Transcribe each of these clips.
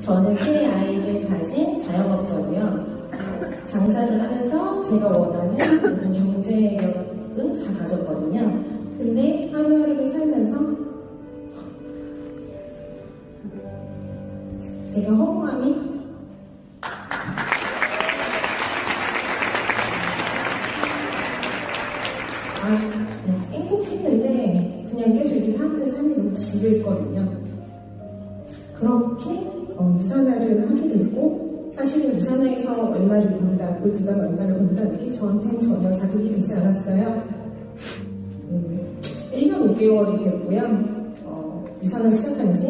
저는 세 아이를 가진 자영업자고요. 장사를 하면서 제가 원하는 경제력은 다 가졌거든요. 근데 하루하루를 살면서 되게 허무함이 아, 음, 행복했는데 그냥 계속 이렇게 사는 삶이 너무 지루했거든요. 그렇게 어, 유산화를 하게 됐고 사실은 유산화에서 얼마를 번다, 골드가 얼마를 번다 이렇게 저한테는 전혀 자극이 되지 않았어요. 음, 1년 5개월이 됐고요. 어, 유산화 시작한 지,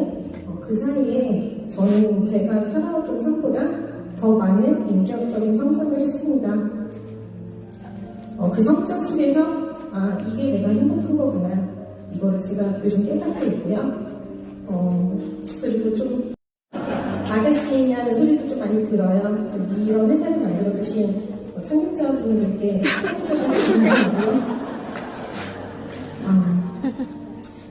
어, 그 사이에 저는 제가 살아왔던 삶보다 더 많은 인격적인 성장을 했습니다. 어, 그 성장 속에서 아 이게 내가 행복한 거구나 이거를 제가 요즘 깨닫고 있고요. 어, 그리고 좀 아가씨냐는 소리도 좀 많이 들어요. 이런 회사를 만들어 주신 창립자분들께 책임적으로 감사하고요. 아,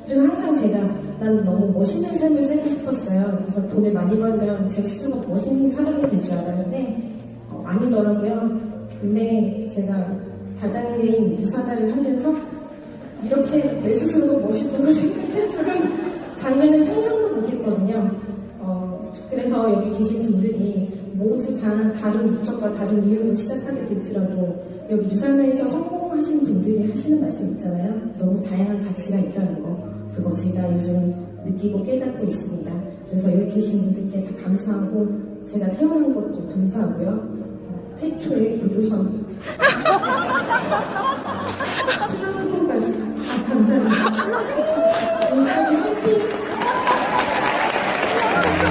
그래서 항상 제가 난 너무 멋있는 삶을 살고 싶었어요. 그래서 돈을 많이 벌면 제 스스로가 멋있는 사람이 될 줄 알았는데 어, 아니더라고요. 근데 제가 다단계인 유사다를 하면서 이렇게 내 스스로가 멋있다고 생각할 줄은 작년엔 상상도 못했거든요. 어, 여기 계신 분들이 모두 다 다른 목적과 다른 이유로 시작하게 될지라도 여기 유산화에서 성공하신 분들이 하시는 말씀 있잖아요. 너무 다양한 가치가 있다는 거. 그거 제가 요즘 느끼고 깨닫고 있습니다. 그래서 여기 계신 분들께 다 감사하고 제가 태어난 것도 감사하고요. 어, 태초의 구조선 플라톤까지 아, 감사합니다.